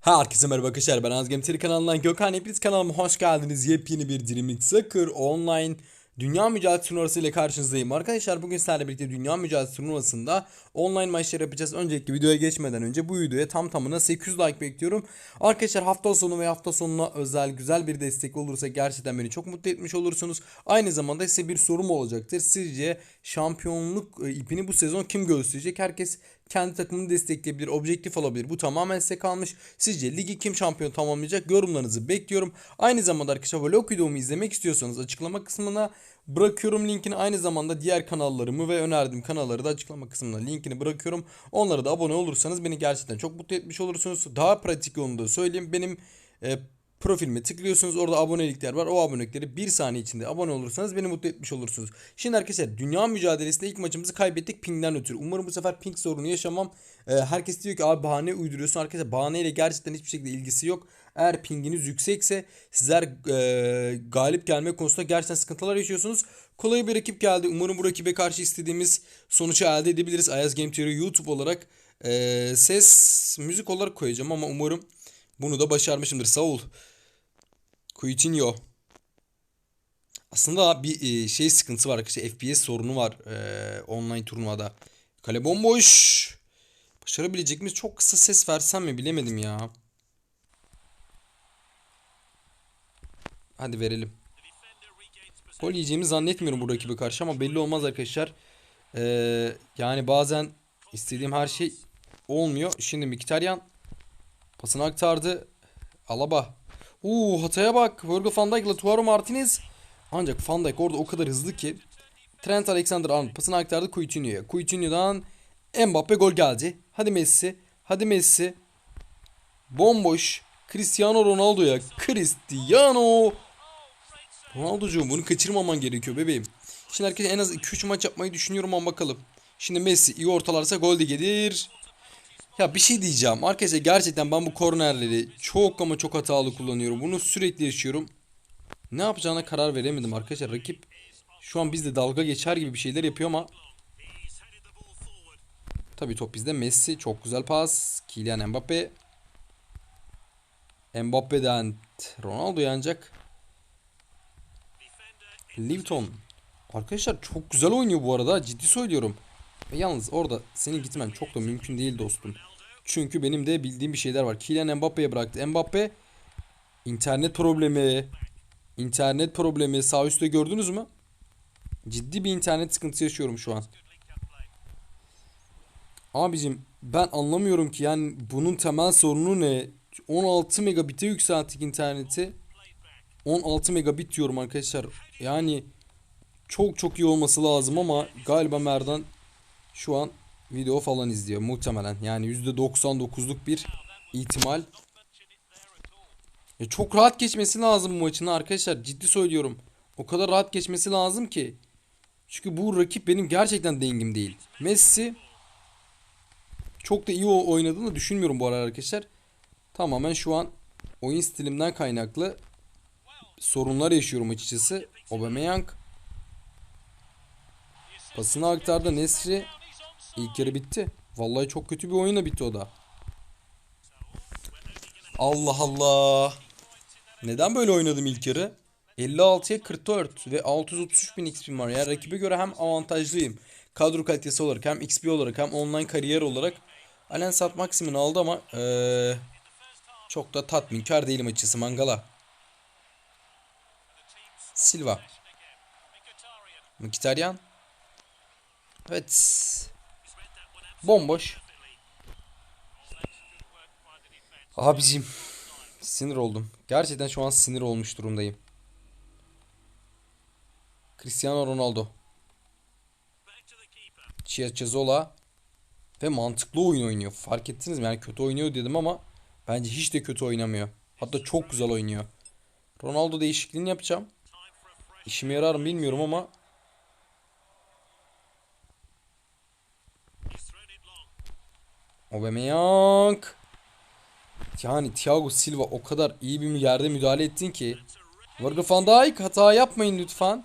Herkese merhaba arkadaşlar ben Azgem Teri kanalından Gökhan Hepiniz kanalıma hoş geldiniz. Yepyeni bir Dreaming Soccer Online Dünya Mücadelesi Turnuvası ile karşınızdayım. Arkadaşlar bugün sizlerle birlikte Dünya Mücadelesi Turnuvası'nda online maçlar yapacağız. Öncelikle videoya geçmeden önce bu videoya tam tamına 800 like bekliyorum. Arkadaşlar hafta sonu ve hafta sonuna özel güzel bir destek olursa gerçekten beni çok mutlu etmiş olursunuz. Aynı zamanda size bir sorum olacaktır. Sizce şampiyonluk e, ipini bu sezon kim gösterecek? Herkes kendi takımını destekleyebilir, objektif olabilir. Bu tamamen size kalmış. Sizce ligi kim şampiyon tamamlayacak? Yorumlarınızı bekliyorum. Aynı zamanda arkadaşlar vlog videomu izlemek istiyorsanız açıklama kısmına bırakıyorum linkini. Aynı zamanda diğer kanallarımı ve önerdiğim kanalları da açıklama kısmına linkini bırakıyorum. Onlara da abone olursanız beni gerçekten çok mutlu etmiş olursunuz. Daha pratik yolunu da söyleyeyim. Benim e, profilime tıklıyorsunuz. Orada abonelikler var. O abonelikleri bir saniye içinde abone olursanız beni mutlu etmiş olursunuz. Şimdi arkadaşlar dünya mücadelesinde ilk maçımızı kaybettik pingden ötürü. Umarım bu sefer ping sorunu yaşamam. Ee, herkes diyor ki abi bahane uyduruyorsun. Arkadaşlar bahaneyle gerçekten hiçbir şekilde ilgisi yok. Eğer pinginiz yüksekse sizler e, galip gelme konusunda gerçekten sıkıntılar yaşıyorsunuz. Kolay bir rakip geldi. Umarım bu rakibe karşı istediğimiz sonucu elde edebiliriz. Ayaz Game Theory YouTube olarak e, ses müzik olarak koyacağım ama umarım bunu da başarmışımdır. Saul. Coutinho. Aslında bir e, şey sıkıntısı var arkadaşlar. FPS sorunu var e, online turnuvada. Kale bomboş. Başarabilecek miyiz? Çok kısa ses versem mi bilemedim ya. Hadi verelim. Gol yiyeceğimi zannetmiyorum bu rakibe karşı ama belli olmaz arkadaşlar. Ee, yani bazen istediğim her şey olmuyor. Şimdi Mkhitaryan pasını aktardı. Alaba. Uuu hataya bak. Virgil van Dijk, Lautaro Martinez. Ancak Van Dijk orada o kadar hızlı ki. Trent Alexander-Arnold pasını aktardı Coutinho'ya. Coutinho'dan Mbappe gol geldi. Hadi Messi. Hadi Messi. Bomboş. Cristiano Ronaldo'ya. Cristiano. Ronaldo'cuğum bunu kaçırmaman gerekiyor bebeğim. Şimdi herkes en az 2-3 maç yapmayı düşünüyorum ama bakalım. Şimdi Messi iyi ortalarsa gol de gelir. Ya bir şey diyeceğim. Arkadaşlar gerçekten ben bu kornerleri çok ama çok hatalı kullanıyorum. Bunu sürekli yaşıyorum. Ne yapacağına karar veremedim arkadaşlar. Rakip şu an bizde dalga geçer gibi bir şeyler yapıyor ama Tabii top bizde. Messi çok güzel pas. Kylian Mbappe. Mbappe'den Ronaldo yanacak. Livton. Arkadaşlar çok güzel oynuyor bu arada. Ciddi söylüyorum. Yalnız orada senin gitmen çok da mümkün değil dostum. Çünkü benim de bildiğim bir şeyler var. Kylian Mbappe'ye bıraktı. Mbappe internet problemi. internet problemi. Sağ üstte gördünüz mü? Ciddi bir internet sıkıntısı yaşıyorum şu an. Abicim ben anlamıyorum ki yani bunun temel sorunu ne? 16 megabit'e yükselttik interneti. 16 megabit diyorum arkadaşlar. Yani çok çok iyi olması lazım ama galiba Merdan şu an video falan izliyor muhtemelen. Yani %99'luk bir ihtimal. E çok rahat geçmesi lazım bu maçın arkadaşlar. Ciddi söylüyorum. O kadar rahat geçmesi lazım ki. Çünkü bu rakip benim gerçekten dengim değil. Messi çok da iyi oynadığını düşünmüyorum bu arada arkadaşlar. Tamamen şu an oyun stilimden kaynaklı sorunlar yaşıyorum açıkçası. Aubameyang pasını aktardı Nesri ilk yarı bitti. Vallahi çok kötü bir oyunla bitti o da. Allah Allah. Neden böyle oynadım ilk yarı? 56'ya 44 ve 633 bin XP var. Yani rakibe göre hem avantajlıyım. Kadro kalitesi olarak hem XP olarak hem online kariyer olarak. Alen Sat Maxim'ini aldı ama ee, çok da tatminkar değilim açıkçası Mangala. Silva. Mkhitaryan. Evet. Bomboş. Abicim. Sinir oldum. Gerçekten şu an sinir olmuş durumdayım. Cristiano Ronaldo. Chiazola ve mantıklı oyun oynuyor. Fark ettiniz mi? Yani kötü oynuyor dedim ama bence hiç de kötü oynamıyor. Hatta çok güzel oynuyor. Ronaldo değişikliğini yapacağım. İşime yarar mı bilmiyorum ama Aubameyang yani Thiago Silva o kadar iyi bir yerde müdahale ettin ki Virgil van Dijk hata yapmayın lütfen.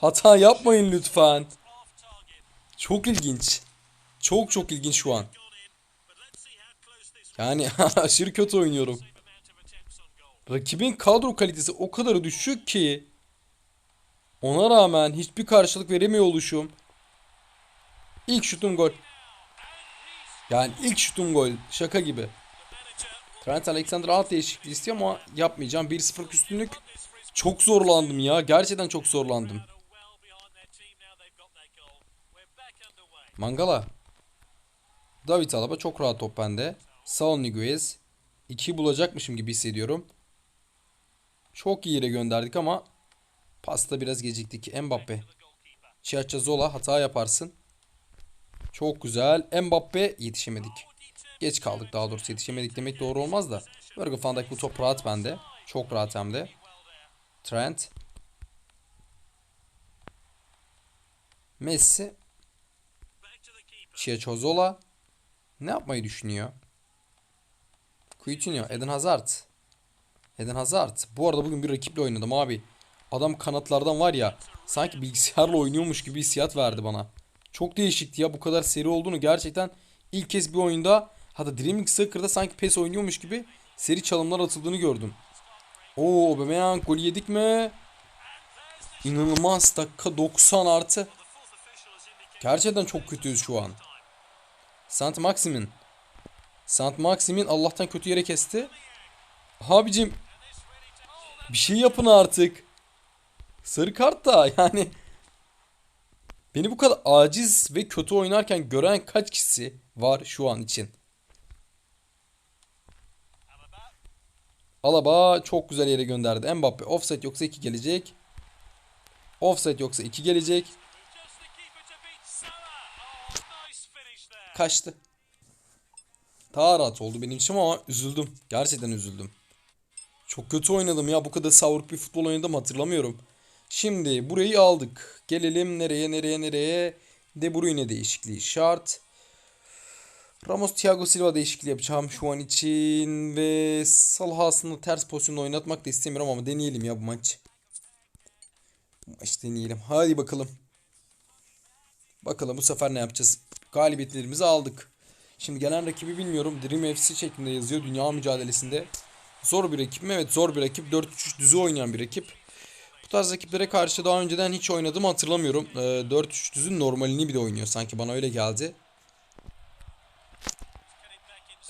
Hata yapmayın lütfen. Çok ilginç. Çok çok ilginç şu an. Yani aşırı kötü oynuyorum. Rakibin kadro kalitesi o kadar düşük ki ona rağmen hiçbir karşılık veremiyor oluşum. İlk şutum gol. Yani ilk şutum gol. Şaka gibi. Trent Alexander-Arnold değişikliği istiyor ama yapmayacağım. 1-0 üstünlük. Çok zorlandım ya. Gerçekten çok zorlandım. Mangala. David Alaba çok rahat top bende. Saul Niguez. 2'yi bulacakmışım gibi hissediyorum. Çok iyi yere gönderdik ama pasta biraz geciktik. Mbappe. Chiacha Zola hata yaparsın. Çok güzel. Mbappe yetişemedik. Geç kaldık daha doğrusu yetişemedik demek doğru olmaz da. Virgil van Dijk bu top rahat bende. Çok rahat hem de. Trent. Messi. Chiachozola. Ne yapmayı düşünüyor? Coutinho, Eden Hazard. Eden Hazard. Bu arada bugün bir rakiple oynadım abi. Adam kanatlardan var ya sanki bilgisayarla oynuyormuş gibi hissiyat verdi bana. Çok değişikti ya bu kadar seri olduğunu gerçekten ilk kez bir oyunda hatta Dreaming Soccer'da sanki PES oynuyormuş gibi seri çalımlar atıldığını gördüm. Oo Aubameyang golü yedik mi? İnanılmaz dakika 90 artı. Gerçekten çok kötüyüz şu an. Sant Maximin. Sant Maximin Allah'tan kötü yere kesti. Abicim bir şey yapın artık. Sarı kart da yani beni bu kadar aciz ve kötü oynarken gören kaç kişi var şu an için? Alaba çok güzel yere gönderdi. Mbappe offset yoksa 2 gelecek. Offset yoksa 2 gelecek. Kaçtı. Daha rahat oldu benim için ama üzüldüm. Gerçekten üzüldüm. Çok kötü oynadım ya. Bu kadar savruk bir futbol oynadım hatırlamıyorum. Şimdi burayı aldık. Gelelim nereye nereye nereye. De Bruyne değişikliği şart. Ramos Thiago Silva değişikliği yapacağım şu an için. Ve Salah'ı aslında ters pozisyonda oynatmak da istemiyorum ama deneyelim ya bu maç. Bu maç deneyelim. Hadi bakalım. Bakalım bu sefer ne yapacağız. Galibiyetlerimizi aldık. Şimdi gelen rakibi bilmiyorum. Dream FC şeklinde yazıyor dünya mücadelesinde. Zor bir rakip mi? Evet zor bir rakip. 4-3 düzü oynayan bir rakip. Tarz rakiplere karşı daha önceden hiç oynadım hatırlamıyorum. Ee, 4-3 düzün normalini bile oynuyor. Sanki bana öyle geldi.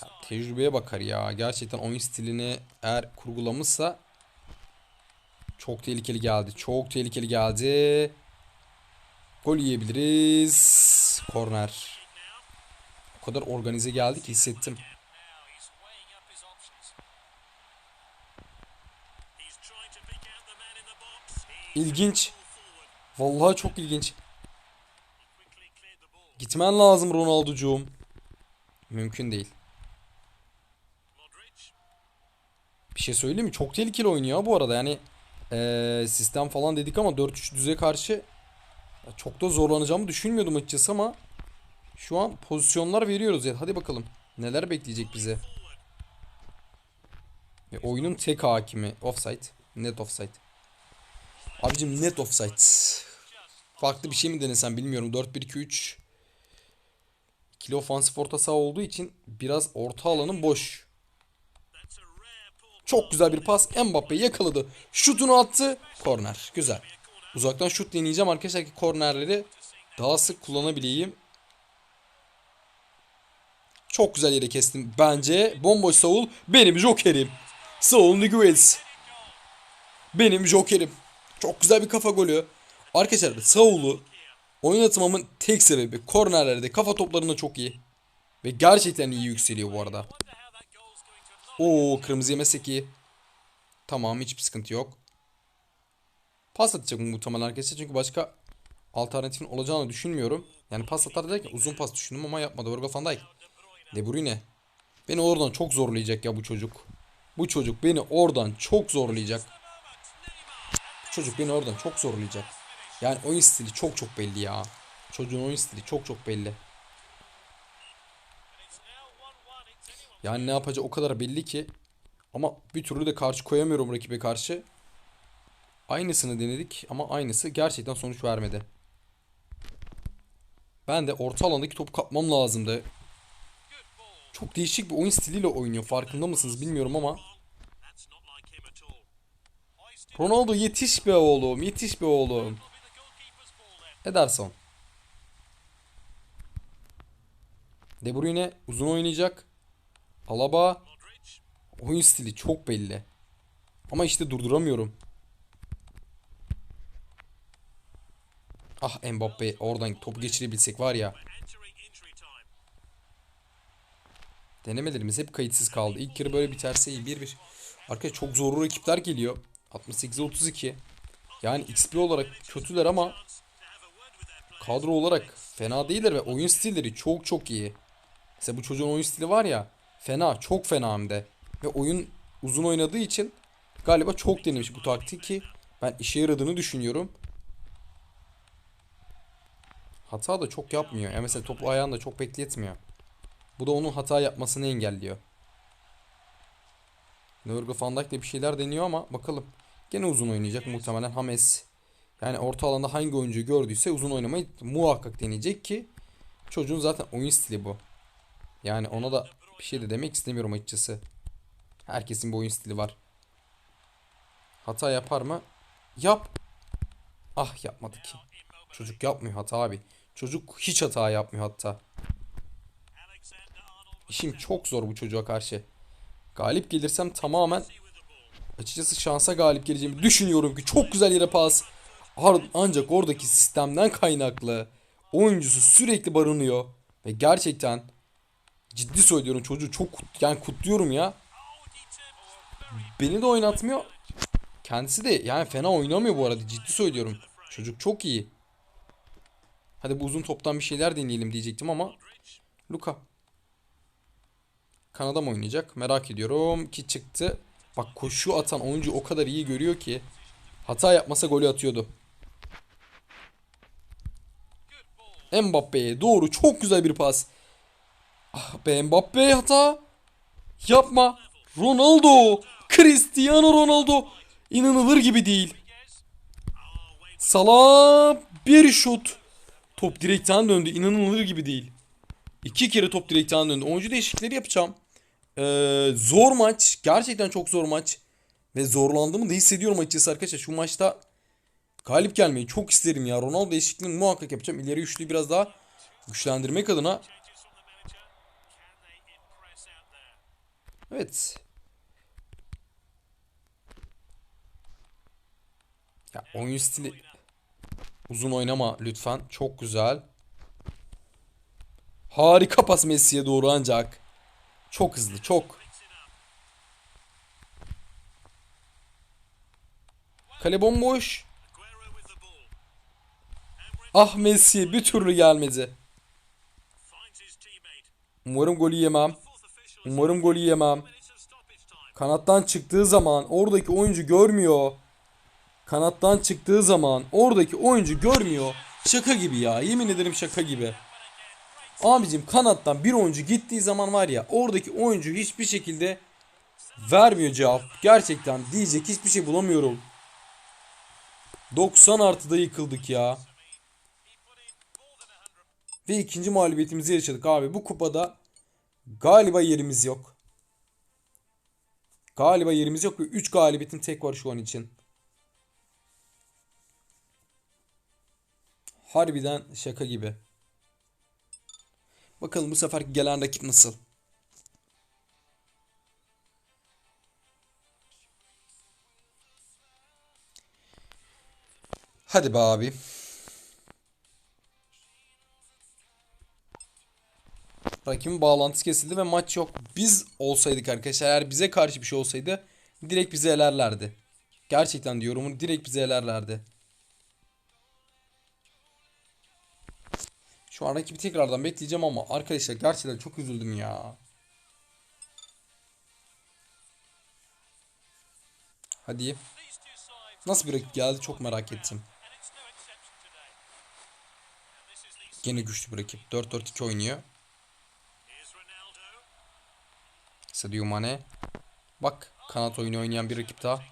Ya, tecrübeye bakar ya. Gerçekten oyun stilini eğer kurgulamışsa çok tehlikeli geldi. Çok tehlikeli geldi. Gol yiyebiliriz. Korner. O kadar organize geldi ki hissettim. İlginç. Vallahi çok ilginç. Gitmen lazım Ronaldo'cuğum. Mümkün değil. Bir şey söyleyeyim mi? Çok tehlikeli oynuyor bu arada. Yani ee, sistem falan dedik ama 4-3 düze karşı çok da zorlanacağımı düşünmüyordum açıkçası ama şu an pozisyonlar veriyoruz ya. Hadi bakalım. Neler bekleyecek bize? Ve oyunun tek hakimi. Offside. Net offside. Abicim net offside. Farklı bir şey mi denesem bilmiyorum. 4-1-2-3. İkili ofansif orta saha olduğu için biraz orta alanın boş. Çok güzel bir pas. Mbappe yakaladı. Şutunu attı. Korner. Güzel. Uzaktan şut deneyeceğim arkadaşlar ki kornerleri daha sık kullanabileyim. Çok güzel yere kestim bence. Bomboş Saul benim jokerim. Saul Niguez. Benim jokerim. Çok güzel bir kafa golü. Arkadaşlar Saul'u oynatmamın tek sebebi kornerlerde kafa toplarında çok iyi. Ve gerçekten iyi yükseliyor bu arada. Oo kırmızı yemesek iyi. Tamam hiçbir sıkıntı yok. Pas atacak muhtemelen arkadaşlar çünkü başka alternatifin olacağını düşünmüyorum. Yani pas atar derken uzun pas düşündüm ama yapmadı. Virgil van Dijk. De Bruyne. Beni oradan çok zorlayacak ya bu çocuk. Bu çocuk beni oradan çok zorlayacak. Çocuk beni oradan çok zorlayacak. Yani oyun stili çok çok belli ya. Çocuğun oyun stili çok çok belli. Yani ne yapacağı o kadar belli ki. Ama bir türlü de karşı koyamıyorum rakibe karşı. Aynısını denedik ama aynısı gerçekten sonuç vermedi. Ben de orta alandaki topu kapmam lazımdı. Çok değişik bir oyun stiliyle oynuyor. Farkında mısınız bilmiyorum ama. Ronaldo yetiş be oğlum. Yetiş be oğlum. Ederson. De Bruyne uzun oynayacak. Alaba. Oyun stili çok belli. Ama işte durduramıyorum. Ah Mbappe oradan topu geçirebilsek var ya. Denemelerimiz hep kayıtsız kaldı. İlk yarı böyle biterse iyi 1-1. Arkadaşlar çok zorlu rakipler geliyor. 68'e 32. Yani XP olarak kötüler ama kadro olarak fena değiller ve oyun stilleri çok çok iyi. Mesela bu çocuğun oyun stili var ya fena çok fena hem de. Ve oyun uzun oynadığı için galiba çok denemiş bu taktik ki ben işe yaradığını düşünüyorum. Hata da çok yapmıyor. Yani mesela topu ayağında çok bekletmiyor. Bu da onun hata yapmasını engelliyor. Nurgle Van Dijk bir şeyler deniyor ama bakalım. Gene uzun oynayacak muhtemelen Hames. Yani orta alanda hangi oyuncuyu gördüyse uzun oynamayı muhakkak deneyecek ki çocuğun zaten oyun stili bu. Yani ona da bir şey de demek istemiyorum açıkçası. Herkesin bir oyun stili var. Hata yapar mı? Yap. Ah yapmadı ki. Çocuk yapmıyor hata abi. Çocuk hiç hata yapmıyor hatta. İşim çok zor bu çocuğa karşı. Galip gelirsem tamamen. Açıkçası şansa galip geleceğimi düşünüyorum ki çok güzel yere pas. Ancak oradaki sistemden kaynaklı oyuncusu sürekli barınıyor ve gerçekten ciddi söylüyorum çocuğu çok kut- yani kutluyorum ya. Beni de oynatmıyor. Kendisi de yani fena oynamıyor bu arada ciddi söylüyorum. Çocuk çok iyi. Hadi bu uzun toptan bir şeyler deneyelim diyecektim ama Luka. Kanada mı oynayacak? Merak ediyorum ki çıktı. Bak koşu atan oyuncu o kadar iyi görüyor ki hata yapmasa golü atıyordu. Mbappe'ye doğru çok güzel bir pas. Ah be Mbappe hata. Yapma. Ronaldo. Cristiano Ronaldo. İnanılır gibi değil. Salah bir şut. Top direkten döndü. İnanılır gibi değil. İki kere top direkten döndü. Oyuncu değişiklikleri yapacağım. Ee, zor maç. Gerçekten çok zor maç. Ve zorlandığımı da hissediyorum açıkçası arkadaşlar. Şu maçta galip gelmeyi çok isterim ya. Ronaldo değişikliğini muhakkak yapacağım. İleri üçlüyü biraz daha güçlendirmek adına. Evet. Ya oyun stili uzun oynama lütfen. Çok güzel. Harika pas Messi'ye doğru ancak. Çok hızlı, çok. Kale bomboş. Ah Messi bir türlü gelmedi. Umarım golü yemem. Umarım golü yemem. Kanattan çıktığı zaman oradaki oyuncu görmüyor. Kanattan çıktığı zaman oradaki oyuncu görmüyor. Şaka gibi ya. Yemin ederim şaka gibi. Abicim kanattan bir oyuncu gittiği zaman var ya oradaki oyuncu hiçbir şekilde vermiyor cevap. Gerçekten diyecek hiçbir şey bulamıyorum. 90 artıda yıkıldık ya. Ve ikinci mağlubiyetimizi yaşadık abi. Bu kupada galiba yerimiz yok. Galiba yerimiz yok ve 3 galibiyetim tek var şu an için. Harbiden şaka gibi. Bakalım bu sefer gelen rakip nasıl? Hadi be abi. Rakibin bağlantısı kesildi ve maç yok. Biz olsaydık arkadaşlar eğer bize karşı bir şey olsaydı direkt bizi elerlerdi. Gerçekten diyorum direkt bizi elerlerdi. Şu an rakibi tekrardan bekleyeceğim ama arkadaşlar gerçekten çok üzüldüm ya. Hadi. Nasıl bir rakip geldi çok merak ettim. Gene güçlü bir rakip. 4-4-2 oynuyor. Sadio Mane. Bak kanat oyunu oynayan bir rakip daha.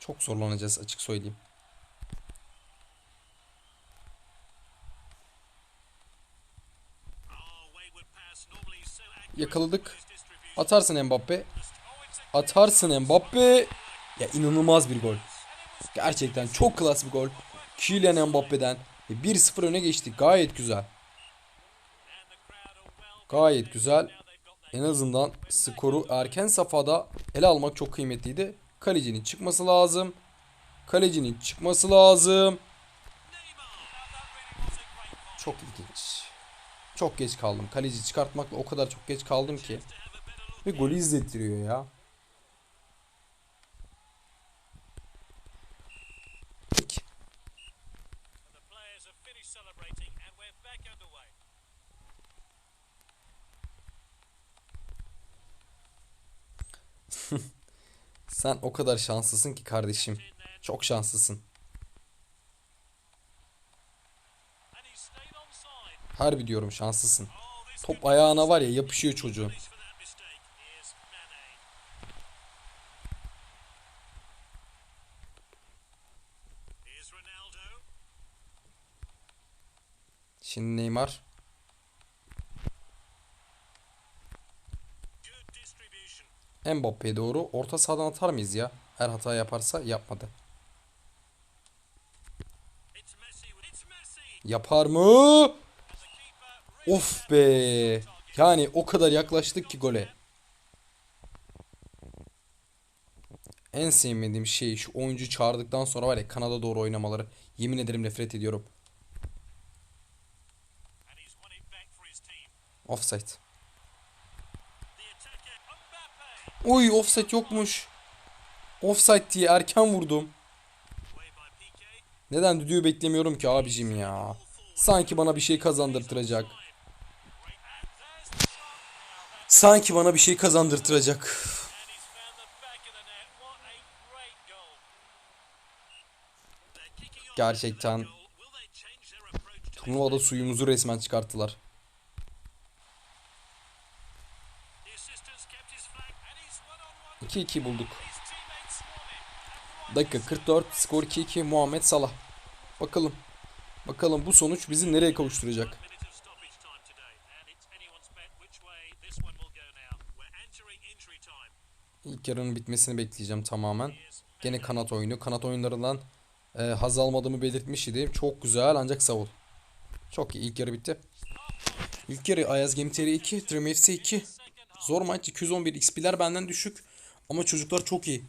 Çok zorlanacağız açık söyleyeyim. Yakaladık. Atarsın Mbappe. Atarsın Mbappe. Ya inanılmaz bir gol. Gerçekten çok klas bir gol. Kylian Mbappe'den. Ve 1-0 öne geçtik. Gayet güzel. Gayet güzel. En azından skoru erken safhada ele almak çok kıymetliydi. Kalecinin çıkması lazım. Kalecinin çıkması lazım. Çok ilginç. Çok geç kaldım. Kaleci çıkartmakla o kadar çok geç kaldım ki. Ve golü izlettiriyor ya. Sen o kadar şanslısın ki kardeşim. Çok şanslısın. Harbi diyorum şanslısın. Top ayağına var ya yapışıyor çocuğun. Şimdi Neymar. Mbappe'ye doğru orta sahadan atar mıyız ya? Her hata yaparsa yapmadı. Yapar mı? Of be. Yani o kadar yaklaştık ki gole. En sevmediğim şey şu oyuncu çağırdıktan sonra var ya kanada doğru oynamaları. Yemin ederim nefret ediyorum. Offside. Uy offside yokmuş. Offside diye erken vurdum. Neden düdüğü beklemiyorum ki abicim ya. Sanki bana bir şey kazandırtıracak. Sanki bana bir şey kazandırtıracak. Gerçekten turnuvada suyumuzu resmen çıkarttılar. One. 2-2 bulduk. Dakika 44 skor 2-2 Muhammed Salah. Bakalım. Bakalım bu sonuç bizi nereye kavuşturacak? İlk yarının bitmesini bekleyeceğim tamamen. Gene kanat oyunu. Kanat oyunlarından e, haz almadığımı belirtmiş idim. Çok güzel ancak savul. Çok iyi. İlk yarı bitti. İlk yarı Ayaz Gemi TR 2, Dream FC 2. Zor maç. 211 XP'ler benden düşük. Ama çocuklar çok iyi.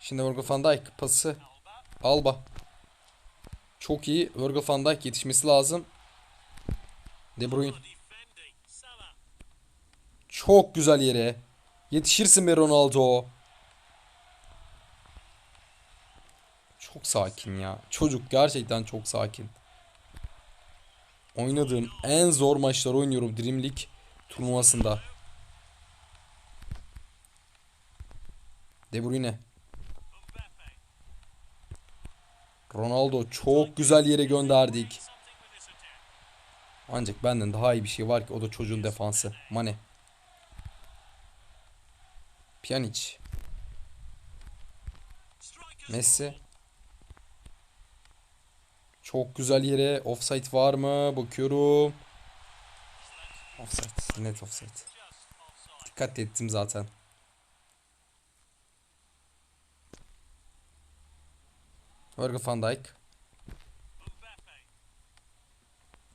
Şimdi Virgil van Dijk pası. Alba. Çok iyi. Virgil van Dijk yetişmesi lazım. De Bruyne. Çok güzel yere. Yetişirsin be Ronaldo. Çok sakin ya. Çocuk gerçekten çok sakin. Oynadığım en zor maçlar oynuyorum Dream League turnuvasında. De Bruyne. Ronaldo çok güzel yere gönderdik. Ancak benden daha iyi bir şey var ki o da çocuğun defansı. Mane. Pjanic. Messi. Çok güzel yere. Offside var mı? Bakıyorum. Offside. Net offside. just offside. Dikkat ettim zaten. Virgil van Dijk. Mbappe.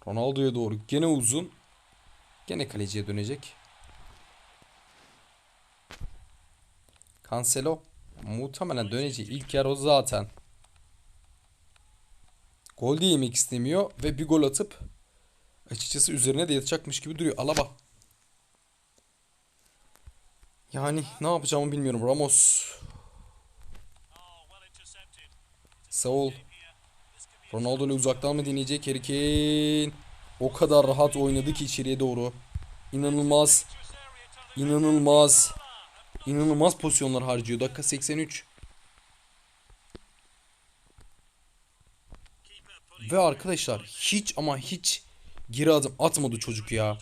Ronaldo'ya doğru gene uzun. Gene kaleciye dönecek. Cancelo muhtemelen döneceği ilk yer o zaten. Gol de yemek istemiyor ve bir gol atıp açıkçası üzerine de yatacakmış gibi duruyor. Alaba. Yani ne yapacağımı bilmiyorum. Ramos. Saul, Ronaldo ile uzaktan mı deneyecek? Harry Kane. O kadar rahat oynadı ki içeriye doğru. İnanılmaz. İnanılmaz. İnanılmaz pozisyonlar harcıyor. Dakika 83. Keeper putting Ve arkadaşlar hiç ama hiç geri adım atmadı çocuk ya.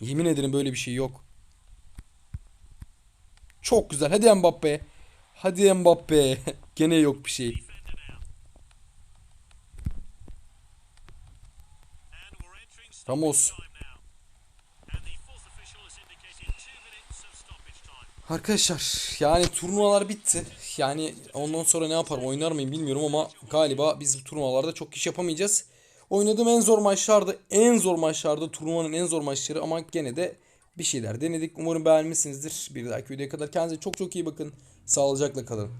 Yemin ederim böyle bir şey yok. Çok güzel. Hadi Mbappe. Hadi Mbappe. Gene yok bir şey. Time. Arkadaşlar yani turnuvalar bitti. Yani ondan sonra ne yaparım oynar mıyım bilmiyorum ama galiba biz bu turnuvalarda çok iş yapamayacağız. Oynadığım en zor maçlardı. En zor maçlarda turnuvanın en zor maçları ama gene de bir şeyler denedik. Umarım beğenmişsinizdir. Bir dahaki videoya kadar kendinize çok çok iyi bakın. Sağlıcakla kalın.